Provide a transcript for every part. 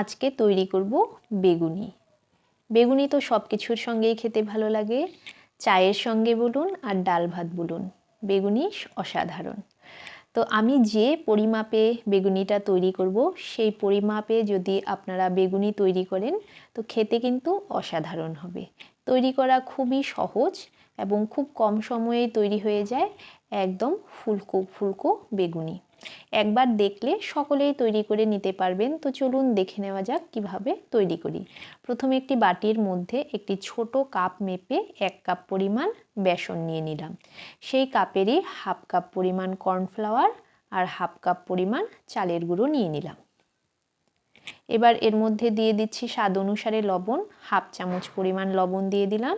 আজকে তৈরি করব বেগুনি। বেগুনি তো সব কিছুর সঙ্গেই খেতে ভালো লাগে। চায়ের সঙ্গে বলুন আর ডাল ভাত বলুন, বেগুনি অসাধারণ। তো আমি যে পরিমাপে বেগুনিটা তৈরি করব, সেই পরিমাপে যদি আপনারা বেগুনি তৈরি করেন, তো খেতে কিন্তু অসাধারণ হবে। তৈরি করা খুবই সহজ এবং খুব কম সময়ে তৈরি হয়ে যায় একদম ফুলকো ফুলকো বেগুনি। একবার দেখলে সকলেই তৈরি করে নিতে পারবেন। তো চলুন দেখে নেওয়া যাক কীভাবে তৈরি করি। প্রথমে একটি বাটির মধ্যে একটি ছোট কাপ মেপে এক কাপ পরিমাণ বেসন নিয়ে নিলাম। সেই কাপেরই হাফ কাপ পরিমাণ কর্নফ্লাওয়ার আর হাফ কাপ পরিমাণ চালের গুঁড়ো নিয়ে নিলাম। এবার এর মধ্যে দিয়ে দিচ্ছি স্বাদ অনুসারে লবণ, হাফ চামচ পরিমাণ লবণ দিয়ে দিলাম।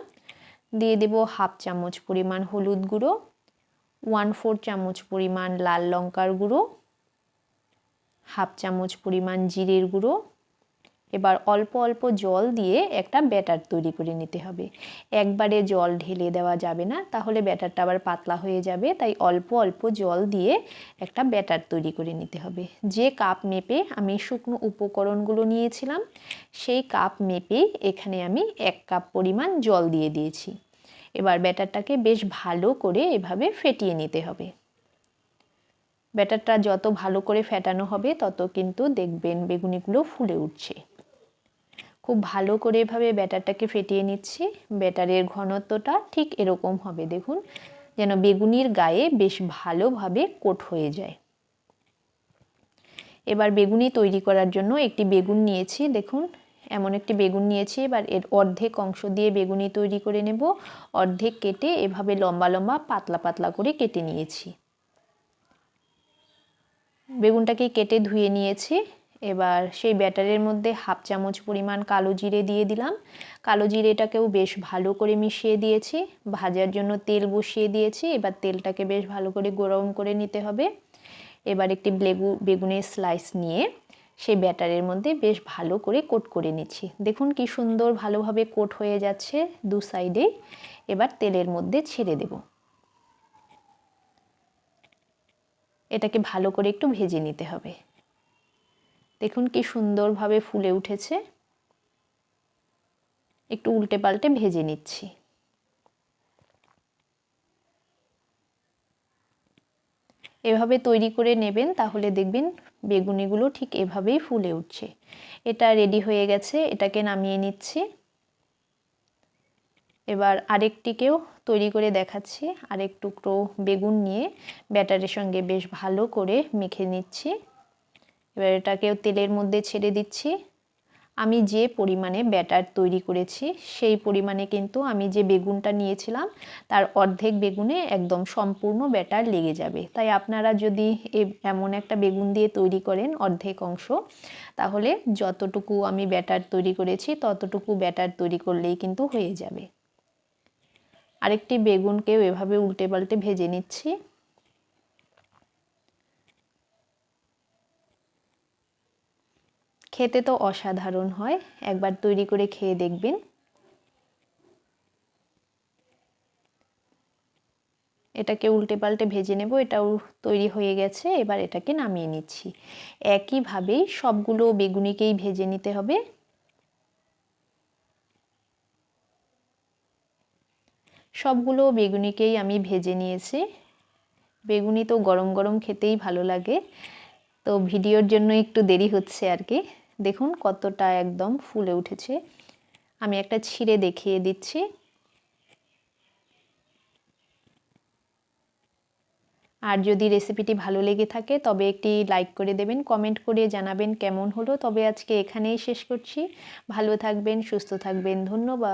দিয়ে দেব হাফ চামচ পরিমাণ হলুদ গুঁড়ো ওয়ান ফোর চামচ পরিমাণ লাল লঙ্কার গুঁড়ো, হাফ চামচ পরিমাণ জিরের গুঁড়ো, এবার অল্প অল্প জল দিয়ে একটা ব্যাটার তৈরি করে নিতে হবে। একবারে জল ঢেলে দেওয়া যাবে না, তাহলে ব্যাটারটা আবার পাতলা হয়ে যাবে, তাই অল্প অল্প জল দিয়ে একটা ব্যাটার তৈরি করে নিতে হবে। যে কাপ মেপে আমি শুকনো উপকরণগুলো নিয়েছিলাম, সেই কাপ মেপে এখানে আমি এক কাপ পরিমাণ জল দিয়ে দিয়েছি। এবার ব্যাটারটাকে বেশ ভালো করে এভাবে ফেটিয়ে নিতে হবে। ব্যাটারটা যত ভালো করে ফেটানো হবে, তত কিন্তু দেখবেন বেগুনিগুলো ফুলে উঠছে। খুব ভালো করে এভাবে ব্যাটারটাকে ফেটিয়ে নিচ্ছি। ব্যাটারের ঘনত্বটা ঠিক এরকম হবে, দেখুন, যেন বেগুনির গায়ে বেশ ভালোভাবে কোট হয়ে যায়। এবার বেগুনি তৈরি করার জন্য একটি বেগুন নিয়েছি, দেখুন এমন একটি বেগুন নিয়েছি, এবার এর অর্ধেক অংশ দিয়ে বেগুনি তৈরি করে নেব। অর্ধেক কেটে এভাবে লম্বা লম্বা পাতলা পাতলা করে কেটে নিয়েছি। বেগুনটাকে কেটে ধুয়ে নিয়েছি। এবার সেই ব্যাটারের মধ্যে হাফ চামচ পরিমাণ কালো জিরে দিয়ে দিলাম। কালো জিরেটাকেও বেশ ভালো করে মিশিয়ে দিয়েছি। ভাজার জন্য তেল বসিয়ে দিয়েছি। এবার তেলটাকে বেশ ভালো করে গরম করে নিতে হবে। এবার একটি বেগু বেগুনের স্লাইস নিয়ে সেই ব্যাটারের মধ্যে বেশ ভালো করে কোট করে নিচ্ছি। দেখুন কি সুন্দর ভালোভাবে কোট হয়ে যাচ্ছে দু সাইডেই এবার তেলের মধ্যে ছেড়ে দেব। এটাকে ভালো করে একটু ভেজে নিতে হবে। দেখুন কি সুন্দরভাবে ফুলে উঠেছে। একটু উল্টে পাল্টে ভেজে নিচ্ছি। এভাবে তৈরি করে নেবেন, তাহলে দেখবেন বেগুনিগুলো ঠিক এভাবেই ফুলে উঠছে। এটা রেডি হয়ে গেছে, এটাকে নামিয়ে নিচ্ছি। এবার আরেকটিকেও তৈরি করে দেখাচ্ছি, আরেক টুকরো বেগুন নিয়ে ব্যাটারের সঙ্গে বেশ ভালো করে মেখে নিচ্ছি। এবার এটাকেও তেলের মধ্যে ছেড়ে দিচ্ছি। আমি যে পরিমাণে ব্যাটার তৈরি করেছি, সেই পরিমাণে কিন্তু আমি যে বেগুনটা নিয়েছিলাম, তার অর্ধেক বেগুনে একদম সম্পূর্ণ ব্যাটার লেগে যাবে। তাই আপনারা যদি এমন একটা বেগুন দিয়ে তৈরি করেন অর্ধেক অংশ, তাহলে যতটুকু আমি ব্যাটার তৈরি করেছি, ততটুকু ব্যাটার তৈরি করলেই কিন্তু হয়ে যাবে। আরেকটি বেগুনকেও এভাবে উল্টে পাল্টে ভেজে নিচ্ছি। খেতে তো অসাধারণ হয়। একবার তৈরি করে খেয়ে দেখবেন। এটাকে উল্টে পাল্টে ভেজে নেব, এটাও তৈরি হয়ে গেছে, এবার এটাকে নামিয়ে নিচ্ছি। একইভাবেই সবগুলো বেগুনিকেই ভেজে নিতে হবে। সবগুলো বেগুনিকেই আমি ভেজে নিয়েছি। বেগুনি তো গরম গরম খেতেই ভালো লাগে। তো ভিডিওর জন্য একটু দেরি হচ্ছে আর কি। দেখুন কতটা একদম ফুলে উঠেছে। আমি একটা ছিঁড়ে দেখিয়ে দিচ্ছি। আর যদি রেসিপিটি ভালো লেগে থাকে, তবে একটি লাইক করে দেবেন কমেন্ট করে জানাবেন কেমন হলো। তবে আজকে এখানেই শেষ করছি। ভালো থাকবেন, সুস্থ থাকবেন, ধন্যবাদ।